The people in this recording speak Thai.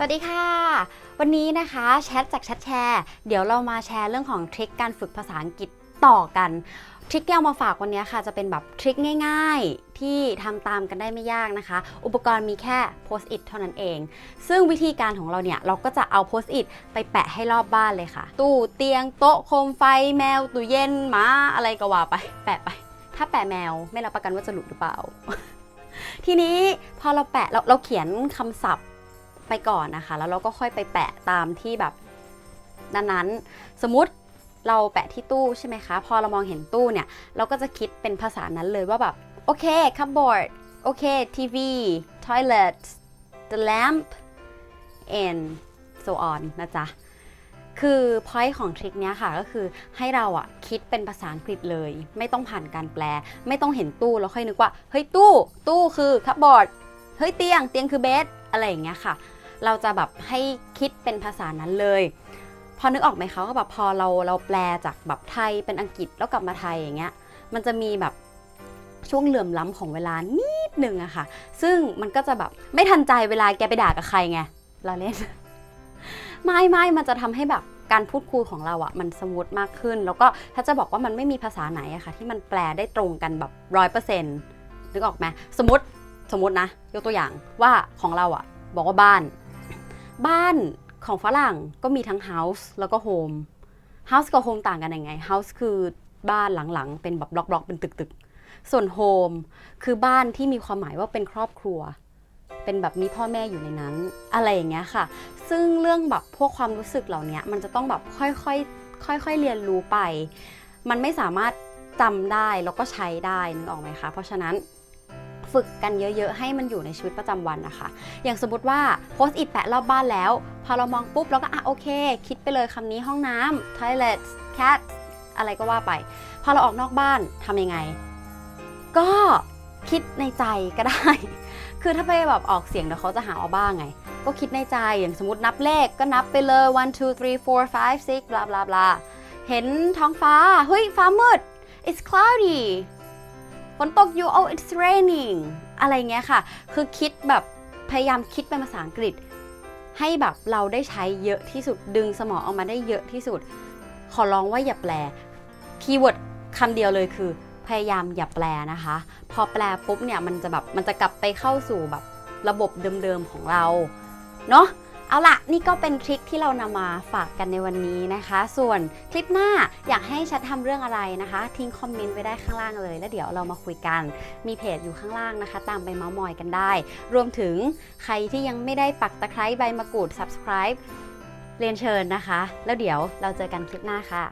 สวัสดีค่ะ วันนี้นะคะแชทจากแชทแชร์ เดี๋ยวเรามาแชร์เรื่องของทริคการฝึกภาษาอังกฤษต่อกัน ทริคที่เอามาฝากวันนี้ค่ะจะเป็นแบบทริคง่าย ๆที่ทำตามกันได้ไม่ยากนะคะ อุปกรณ์มีแค่โพสต์อิทเท่านั้นเอง ซึ่งวิธีการของเราเนี่ย เราก็จะเอาโพสต์อิทไปแปะให้รอบบ้านเลยค่ะ ตู้เตียงโต๊ะโคมไฟแมวตู้เย็นหมาอะไรก็ว่าไป แปะไป ถ้าแปะแมวไม่รับประกันว่าจะหลุดหรือเปล่าทีนี้พอเราแปะเราเราเขียนคำศัพท์ ไปก่อนนะคะ แล้วเราก็ค่อยไปแปะตามที่แบบนั้นๆ สมมติเราแปะที่ตู้ใช่ไหมคะ พอเรามองเห็นตู้เนี่ย เราก็จะคิดเป็นภาษานั้นเลยว่าแบบ โอเค cupboard โอเค TV toilet the lamp and so on นะจ๊ะ คือ point ของทริคนี้ค่ะก็คือให้เราอะคิดเป็นภาษาอังกฤษเลย ไม่ต้องผ่านการแปล ไม่ต้องเห็นตู้แล้วค่อยนึกว่า เฮ้ยตู้ ตู้คือคัพบอร์ดเฮ้ยเตียง เตียงคือเบสอะไรอย่างเงี้ยค่ะ เราจะแบบให้คิดเป็นภาษานั้นเลย พอนึกออกไหมคะว่าแบบพอเราเราแปลจากแบบไทยเป็นอังกฤษแล้วกลับมาไทยอย่างเงี้ย มันจะมีแบบช่วงเหลื่อมล้ำของเวลานิดนึงอะค่ะ ซึ่งมันก็จะแบบไม่ทันใจเวลาแกไปด่ากับใครไง เราเล่น ไม่ไม่มันจะทำให้แบบการพูดคุยของเราอะมันสมูทมากขึ้น แล้วก็ถ้าจะบอกว่ามันไม่มีภาษาไหนอะค่ะ ที่มันแปลได้ตรงกันแบบร้อยเปอร์เซ็นต์นึกออกไหมสมมติสมมตินะ ยกตัวอย่างว่าของเราอะบอกว่าบ้าน บ้านของฝรั่งก็มีทั้ง house แล้วก็ home house กับ home ต่างกันยังไง house คือบ้านหลังๆ เป็นแบบบล็อกๆ เป็นตึกๆ ส่วน home คือบ้านที่มีความหมายว่าเป็นครอบครัว เป็นแบบมีพ่อแม่อยู่ในนั้น อะไรอย่างเงี้ยค่ะ ซึ่งเรื่องแบบพวกความรู้สึกเหล่านี้มันจะต้องแบบค่อยๆค่อยๆเรียนรู้ไป มันไม่สามารถจำได้แล้วก็ใช้ได้นึกออกไหมคะ เพราะฉะนั้น ฝึกกันเยอะๆ ให้มันอยู่ในชีวิตประจำวันนะคะ อย่างสมมติว่าโพสต์อิทแปะรอบบ้านแล้ว พอเรามองปุ๊บเราก็อะโอเค คิดไปเลยคำนี้ห้องน้ำ toilet cat อะไรก็ว่าไป พอเราออกนอกบ้านทำยังไง ก็คิดในใจก็ได้ คือถ้าไปแบบออกเสียงเดี๋ยวเขาจะหาว่าบ้างไง ก็คิดในใจอย่างสมมตินับเลขก็นับไปเลย one two three four five six บลาบลาบลาเห็นท้องฟ้า เฮ้ย ฟ้ามืด it's cloudy ฝนตกอยู่ oh it's raining อะไรเงี้ยค่ะ คือคิดแบบพยายามคิดเป็นภาษาอังกฤษ ให้แบบเราได้ใช้เยอะที่สุดดึงสมองออกมาได้เยอะที่สุด ขอร้องว่าอย่าแปลคีย์เวิร์ดคำเดียวเลยคือ พยายามอย่าแปลนะคะ พอแปลปุ๊บเนี่ยมันจะแบบมันจะกลับไปเข้าสู่แบบระบบเดิมๆของเราเนาะ เอาละนี่ก็เป็นทริคที่เรานำมาฝากกันในวันนี้นะคะ ส่วนคลิปหน้าอยากให้ชัดทำเรื่องอะไรนะคะ ทิ้งคอมเมนต์ไว้ได้ข้างล่างเลย แล้วเดี๋ยวเรามาคุยกัน มีเพจอยู่ข้างล่างนะคะ ตามไปเมาส์มอยกันได้ รวมถึงใครที่ยังไม่ได้ปักตะไคร้ใบมะกรูด subscribe เรียนเชิญนะคะ แล้วเดี๋ยวเราเจอกันคลิปหน้าค่ะ